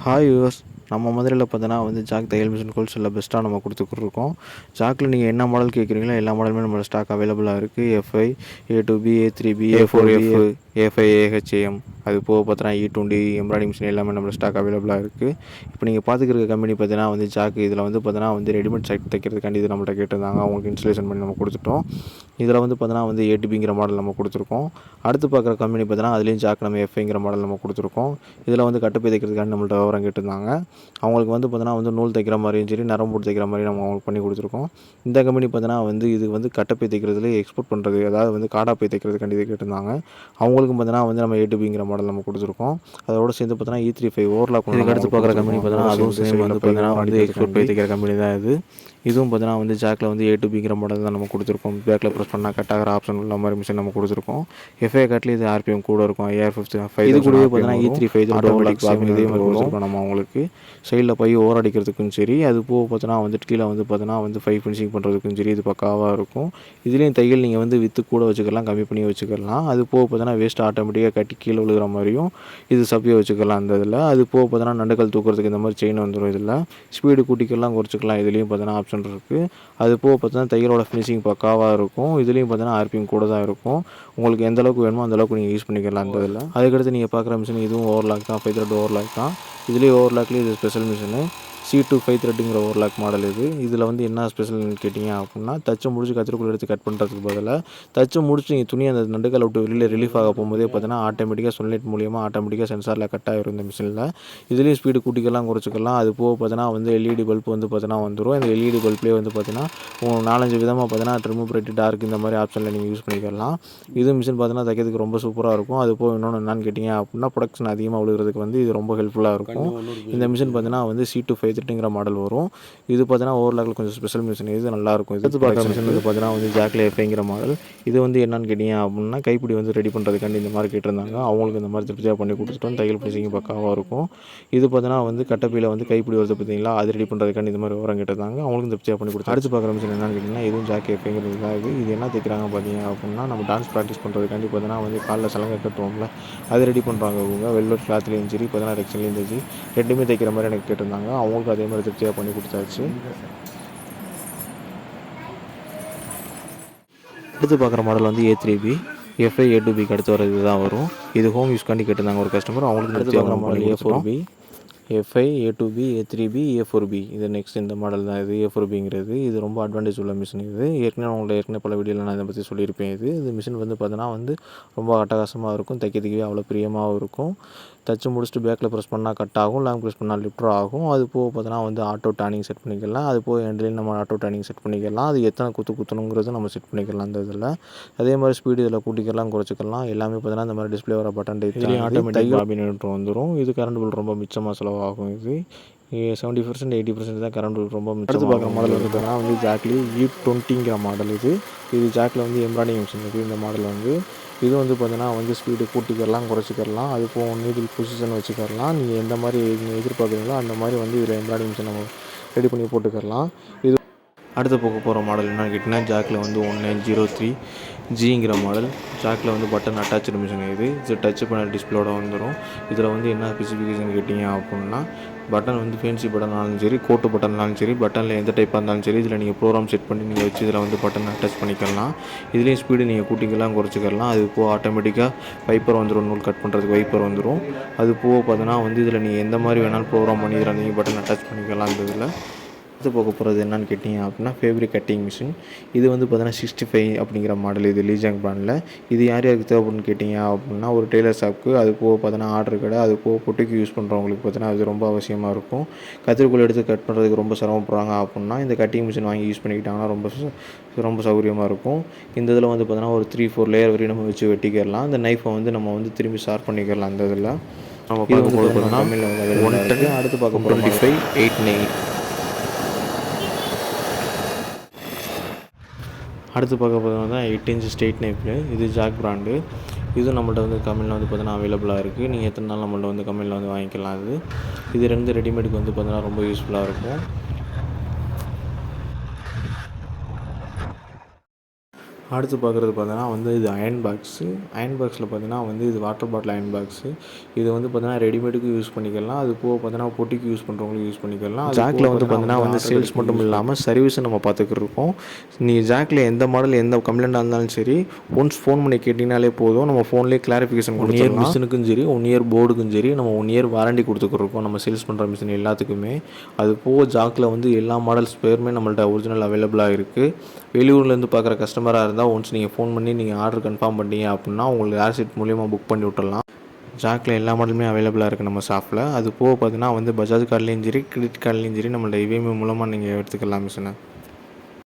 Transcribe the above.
Hi use நம்ம மதுரையில் பார்த்தோன்னா வந்து ஜாக் தையல் மிஷின் ஹோல்சேலில் பெஸ்ட்டாக நம்ம கொடுத்துக்கிட்டுருக்கோம். ஜாக்கில் நீங்கள் என்ன மாடல் கேட்குறீங்களோ எல்லா மாடலுமே நம்ம ஸ்டாக் அவைலபிளாக இருக்குது FI A two B A three B A four F AFI AHAM அது போக பார்த்தோன்னா இ டுவெண்ட்டி எம்ப்ராய்டிங் மிஷின் எல்லாமே நம்மளோட ஸ்டாக் அவைலபிளாக இருக்குது இப்போ நீங்கள் பார்த்துக்கிற கம்பெனி பார்த்தீங்கன்னா வந்து ஜாக்கு இதில் வந்து பார்த்தோன்னா வந்து ரெடிமேட் சைட் தைக்கிறதுக்காண்டி இது நம்மள்ட்ட கேட்டிருந்தாங்க. அவங்களுக்கு இன்ஸ்டலேஷன் பண்ணி நம்ம கொடுத்துட்டோம். இதில் வந்து பார்த்தோன்னா வந்து ஏடிபிங்கிற மாடல் நம்ம கொடுத்துருக்கோம். அடுத்து பார்க்குற கம்பெனி பார்த்தீங்கன்னா அதுலேயும் ஜாக் நம்ம எஃப்ஐங்கிற மாடல் நம்ம கொடுத்துருக்கோம். இதில் வந்து கட்டுப்பை தைக்கிறதுக்காண்டி நம்மள்ட்ட விவரம் கேட்டிருந்தாங்க. அவங்களுக்கு வந்து பார்த்தோன்னா வந்து நூல் தைக்கிற மாதிரியும் சரி நரம்பு போட்டு தைக்கிற மாதிரி நம்ம அவங்களுக்கு பண்ணி கொடுத்துருக்கோம். இந்த கம்பெனி பார்த்தீங்கன்னா வந்து இது வந்து கட்டப்பை தைக்கிறதுலேயே எக்ஸ்போர்ட் பண்ணுறது அதாவது வந்து காடாப்பை தைக்கிறதுக்காண்டி இது கேட்டிருந்தாங்க. அவங்களுக்கும் பார்த்தீங்கன்னா வந்து நம்ம ஏடிபிங்கிற மாடல் நம்ம கொடுத்துருக்கோம். அதோட சேர்ந்து பார்த்தோன்னா இ த்ரீ ஃபைவ் ஓவர்லாக் இதுக்கு அடுத்து பார்க்குற கம்பெனி பார்த்தோன்னா அதுவும் சேம் வந்து பார்த்தோன்னா வந்து எக்ஸ்போர்ட் பை தைக்கிற கம்பெனி தான் இது. இதுவும் பார்த்தீங்கன்னா வந்து ஜாக்கில் வந்து ஏ டு பிங்கிற மாடல் தான் நம்ம கொடுத்துருக்கோம். பேக்கில் ப்ரெஸ் பண்ணால் கட் ஆகிற ஆப்ஷன் உள்ள மாதிரி மிஷின் நம்ம கொடுத்துருக்கோம். எஃப்ஐ கட்டில் இது ஆர்பிஎம் கூட இருக்கும். ஏஆர் ஃபிஃப்டி ஃபைவ் இது கூடவே பார்த்தீங்கன்னா இ த்ரீ ஃபைவ் ஆட்டோமேட்டிக் இதே மாதிரி கொடுத்துருக்கோம் நம்ம அவங்களுக்கு. சைடில் போய் ஓவர் அடிக்கிறதுக்கும் சரி அது போக பார்த்தோன்னா வந்துட்டு கீழே வந்து பார்த்தோன்னா வந்து ஃபைவ் ஃபினிஷிங் பண்ணுறதுக்கும் சரி இது பக்காவாக இருக்கும். இதுலேயும் தையல் நீங்கள் வந்து வித்து கூட வச்சுக்கலாம் கம்மி பண்ணி வச்சுக்கலாம். அது போக பார்த்தோன்னா வேஸ்ட் ஆட்டோமேட்டிக்காக கட்டி கீழே விழுகிற மாதிரியும் இது சப்பியை வச்சுக்கலாம் அந்த இதில். அது போக பார்த்தோன்னா நண்டுக்கல் தூக்குறதுக்கு இந்த மாதிரி செயின் வந்துடும் இதில். ஸ்பீடு கூட்டிக்கலாம் குறைச்சிக்கலாம். இதுலேயும் பார்த்தோன்னா ஆப்ஷன் இருக்குது அது போக பார்த்தோன்னா தையலோட ஃபினிஷிங் பக்காவாக இருக்கும். இதுலேயும் பார்த்தோன்னா ஆர்பிஎம் கூட தான் இருக்கும். உங்களுக்கு எந்த அளவுக்கு வேணுமோ அந்த அளவுக்கு நீங்கள் யூஸ் பண்ணிக்கலாம் அந்த இதில். அதுக்கடுத்து நீங்கள் பார்க்குற மிஷின் இதுவும் ஓவர்லாக் தான். ஃபைவ் த்ரெட் ஓவர்லாக் தான். இதுலேயும் ஓவர்லாக்லேயும் இது special machine C two five த்ரெட்டுங்கிற overlock model இது. இதில் வந்து என்ன ஸ்பெஷல்னு கேட்டிங்க அப்படின்னா தச்சு முடிச்சு கத்திரிக்குள்ள எடுத்து கட் பண்ணுறதுக்கு பதிலாக தச்சு முடிச்சு நீங்கள் துணி அந்த நண்டுக்கல் விட்டு வெளியில் ரிலீஃப் ஆக போகும்போதே பார்த்தீங்கன்னா ஆட்டோமேட்டிக்காக சன்லைட் மூலியமாக ஆட்டோமேட்டிக்காக சென்சாரில் கட் ஆகிரும் இந்த மிஷினில் இதுலேயும் ஸ்பீடு கூட்டிக்கலாம் குறைச்சிக்கலாம். அது போக பார்த்தீங்கன்னா வந்து எல்இடி பல்ப் வந்து பார்த்தீங்கன்னா வந்துடும் இந்த எல்இடி பல்ப்லேயே வந்து பார்த்தீங்கன்னா நாலஞ்சு விதமாக பார்த்தீங்கன்னா ட்ரிம்மு பிரைட்டு டார்க் இந்த மாதிரி ஆப்ஷனில் நீங்கள் யூஸ் பண்ணிக்கலாம். இது மிஷின் பார்த்தீங்கன்னா தைக்கிறதுக்கு ரொம்ப சூப்பராக இருக்கும். அது போக இன்னொன்று என்னன்னு கேட்டிங்க அப்படின்னா ப்ரொடக்ஷன் அதிகமாக விழுகிறதுக்கு வந்து இது ரொம்ப ஹெல்ப்ஃபுல்லாக இருக்கும். இந்த மிஷின் பார்த்தீங்கன்னா வந்து சி டூ ஃபைவ் த்ரிட்டுங்கிற மாடல் வரும். இது பார்த்தீங்கன்னா ஓவர்லாக்கில் கொஞ்சம் ஸ்பெஷல் மிஷின் இது நல்லாயிருக்கும். இது பார்க்குற மிஷின் இது பார்த்தீங்கன்னா வந்து ஜாக்லே எஃப்ஐங்கிற மாடல் இது வந்து என்னன்னு கேட்டிங்க அப்படின்னா கைப்பிடி வந்து ரெடி பண்ணுறதுக்காண்டி இந்த மாதிரி கேட்டிருந்தாங்க. அவங்களுக்கு இந்த மாதிரி திருப்தியாக பண்ணி கொடுத்துட்டோம். தையல் ஃபினிஷிங் பக்காவாக இருக்கும். இது பார்த்தீங்கன்னா வந்து கட்டப்பையில் வந்து கைப்பிடி வருது பார்த்தீங்களா அது ரெடி பண்ணுறதுக்காண்டி இந்த மாதிரி விவரம் கேட்டிருந்தாங்க. அவங்களுக்கும் திருப்தியாக பண்ணி கொடுத்து அடுத்து பார்க்குற மிஷின் என்னன்னு கேட்டிங்கன்னா இதுவும் ஜாக் எஃப்ஐங்கிறது தான் இது. இது என்ன தைக்கிறாங்க பார்த்தீங்க அப்படின்னா நம்ம டான்ஸ் ப்ராக்டிஸ் பண்ணுறதுக்காண்டி பார்த்தீங்கன்னா வந்து காலில் சலங்கை கட்டுவோம்ல. அது ரெடி பண்ணுறாங்க இவங்க. வெல்வெட் கிளாத்லேயும் சரி பார்த்தீங்கன்னா ரெக்ஷன்லேயும் சரி. ரெண்டுமே தைக்கிற மாதிரி எனக்கு கேட்டிருந்தாங்க. அவங்களுக்கும் அதே மாதிரி திருப்தியாக பண்ணி கொடுத்தாச்சு. அடுத்து பார்க்குற மாடல் வந்து A three B FI A two பிக்கு அடுத்து வர தான் வரும். இது ஹோம் யூஸ்க்காண்டி கேட்டிருந்தாங்க ஒரு கஸ்டமர் அவங்களுக்கு அடுத்து பார்க்குற model A four B FI A two B A three B A four B இது நெக்ஸ்ட் இந்த மாடல் தான் இது ஏ ஃபோர் பிங்கிறது இது ரொம்ப அட்வான்டேஜ் உள்ள மிஷின் இது. ஏற்கனவே உங்களை ஏற்கனவே பல வீடியோவில் நான் இதை பற்றி சொல்லியிருப்பேன் இது. இது மிஷின் வந்து பார்த்தோன்னா வந்து ரொம்ப அட்டகாசமாக இருக்கும் தைக்கிறதுக்கே அவ்வளோ பிரியமாகவும் இருக்கும். தச்சு முடிச்சுட்டு பேக்கில் ப்ரெஸ் பண்ணால் கட் ஆகும் லாங் ப்ரெஸ் பண்ணால் லிஃப்டர் ஆகும். அது போக பார்த்தோன்னா வந்து ஆட்டோ டேனிங் செட் பண்ணிக்கலாம். அது போக எண்ட்லேயும் நம்ம ஆட்டோ டேனிங் செட் பண்ணிக்கலாம். அது எத்தனை குத்து குத்தணுங்கிறது நம்ம செட் பண்ணிக்கலாம் அந்த இதில். அதே மாதிரி ஸ்பீடு இதில் கூட்டிக்கலாம் குறைச்சிக்கலாம். எல்லாமே பார்த்தீங்கன்னா இந்த மாதிரி டிஸ்பிளே வர பட்டன் இதுலேயும் ஆட்டோமேட்டிக் பாபினேட்டர் வந்துடும் இது கரண்ட் பில் ரொம்ப மிச்சமாக செலவாகும் இது. செவன்ட்டி பர்சன்ட் எயிட்டி பர்சன்ட் தான் கரண்ட் பில் ரொம்ப மிச்சம் பார்க்குற மாடல் வந்து பார்த்தீங்கன்னா வந்து ஜாக்லி இ டுவெண்ட்டிங்கிற மாடல் இது. இது ஜாக்கில் வந்து எம்ப்ராய்டிங் மிஷின் இருக்குது இந்த மாடல் வந்து. இது வந்து பார்த்தீங்கன்னா வந்து ஸ்பீடு கூட்டிக்கிறலாம் குறைச்சிக்கிறலாம். அது போக நீடில் பொசிஷன் வச்சுக்கரலாம் நீங்கள் எந்த மாதிரி நீங்கள் எதிர்பார்க்குறீங்களோ அந்த மாதிரி வந்து இதில் எம்ப்ராய்டிங் மிஷின் நம்ம ரெடி பண்ணி போட்டுக்கரலாம் இது அடுத்து போக போகிற மாடல் என்னன்னு கேட்டிங்கன்னா ஜாக்கில் வந்து ஒன் நைன் ஜீரோ த்ரீ ஜிங்கிற மாடல் ஜாக்கில் வந்து பட்டன் அட்டாச்சு மிஷின் இது. இது டச் பண்ண டிஸ்பிளோட வந்துடும் இதில் வந்து என்ன ஸ்பெசிஃபிகேஷன் கேட்டிங்க அப்படின்னா பட்டன் வந்து ஃபேன்சி பட்டனாலும் சரி கோட்டு பட்டன்னாலும் சரி பட்டனில் எந்த டைப்பாக இருந்தாலும் சரி இதில் நீங்கள் ப்ரோக்ராம் செட் பண்ணி நீங்கள் வச்சு இதில் வந்து பட்டன் அட்டாச் பண்ணிக்கலாம். இதுலேயும் ஸ்பீடு நீங்கள் கூட்டிக்கலாம் குறைச்சிக்கலாம். அது போக ஆட்டோமேட்டிக்காக வைப்பர் வந்துடும் நூல் கட் பண்ணுறதுக்கு வைப்பர் வந்துடும் அது போக பார்த்தோன்னா வந்து இதில் நீங்கள் எந்த மாதிரி வேணாலும் ப்ரோக்ராம் பண்ணி இதில் நீங்கள் பட்டன் அட்டாச் பண்ணிக்கலாம் இந்த இதில். அடுத்து போக போகிறது என்னன்னு கேட்டிங்க அப்படின்னா ஃபேப்ரிக் கட்டிங் மிஷின் இது வந்து பார்த்தீங்கன்னா சிக்ஸ்டி ஃபைவ் அப்படிங்கிற மாடல் இது. லீஜாங் பிராண்டில் இது யார் யாருக்கு தேவைப்படுன்னு கேட்டிங்க அப்படின்னா ஒரு டெய்லர் ஷாப்புக்கு அது போக பார்த்தீங்கன்னா ஆர்டர் கடை அது போக பொட்டுக்கு யூஸ் பண்ணுறவங்களுக்கு பார்த்தீங்கன்னா அது ரொம்ப அவசியமாக இருக்கும். கத்திரிக்கோல் எடுத்து கட் பண்ணுறதுக்கு ரொம்ப சிரமப்படுறாங்க அப்படின்னா இந்த கட்டிங் மிஷின் வாங்கி யூஸ் பண்ணிக்கிட்டாங்கன்னா ரொம்ப ரொம்ப சௌகரியமாக இருக்கும். இந்த இதில் வந்து பார்த்தீங்கன்னா ஒரு த்ரீ ஃபோர் லேயர் வரையும் நம்ம வச்சு வெட்டிக்கிறலாம் இந்த நைஃபை வந்து நம்ம வந்து திரும்பி ஷார்ப் பண்ணிக்கிறலாம் அந்த இதில். நம்ம பார்க்கும்போது பார்த்தீங்கன்னா ஒன் டென் அடுத்து பார்க்க டுவெண்ட்டி ஃபைவ் எயிட் நைன் அடுத்து பார்க்க போகிறது தான் எயிட் இன்ச் ஸ்ட்ரெயிட் நைஃப்ல இது ஜாக் பிராண்டு இது நம்மள்ட்ட வந்து கம்மியில் வந்து பார்த்தீங்கன்னா அவைலபிளாக இருக்குது நீங்கள் எத்தனை நாள் நம்மள்ட்ட வந்து கம்மியில் வந்து வாங்கிக்கலாம் அது இது ரெண்டு ரெடிமேடுக்கு வந்து பார்த்தீங்கன்னா ரொம்ப யூஸ்ஃபுல்லாக இருக்கும். அடுத்து பார்க்குறது பார்த்தீங்கன்னா வந்து இது அயன் பாக்ஸு அயன் பாக்ஸில் பார்த்தீங்கன்னா வந்து இது வாட்டர் பாட்டில் அயன் பாக்ஸு இது வந்து பார்த்தீங்கன்னா ரெடிமேடுக்கு யூஸ் பண்ணிக்கலாம். அது போக பார்த்தீங்கன்னா பொட்டிக்கு யூஸ் பண்ணுறவங்களுக்கு யூஸ் பண்ணிக்கலாம். ஜாக்கில் வந்து பார்த்தீங்கன்னா வந்து சேல்ஸ் மட்டும் இல்லாமல் சர்வீஸும் நம்ம பார்த்துக்கிட்டு இருக்கோம் நீங்கள் ஜாக்கில் எந்த மாடல் எந்த கம்ப்ளைண்ட்டாக இருந்தாலும் சரி ஒன்ஸ் ஃபோன் பண்ணி கேட்டிங்கனாலே போதும். நம்ம ஃபோன்லேயே கிளாரிஃபிகேஷன் ஒன் இயர் மிஷினுக்கும் சரி ஒன் இயர் போர்டுக்கும் சரி நம்ம ஒன் இயர் வாரண்டி கொடுத்துக்கிருக்கோம் நம்ம சேல்ஸ் பண்ணுற மிஷின் எல்லாத்துக்குமே. அது போக ஜாக்கில் வந்து எல்லா மாடல்ஸ் பேருமே நம்மள்ட்ட ஒரிஜினல் அவைலபிளாக இருக்குது வெளியூர்லேருந்து பார்க்குற கஸ்டமராக இருந்தால் ஒன்ஸ் நீங்கள் ஃபோன் பண்ணி நீங்கள் ஆர்டர் கன்ஃபார்ம் பண்ணீங்க அப்படின்னா உங்களுக்கு ஏர்செட் மூலியமாக புக் பண்ணி விட்டுடலாம் ஜாக்கில் எல்லா மாடலுமே அவைலபிளாக இருக்குது நம்ம ஷாப்பில் அது போக பார்த்தீங்கன்னா வந்து பஜாஜ் கார்ட்லேயும் சரி கிரெடிட் கார்ட்லேயும் சரி நம்மள்ட்ட இவிஎம் மூலமாக நீங்கள் எடுத்துக்கலாம் மிஷினை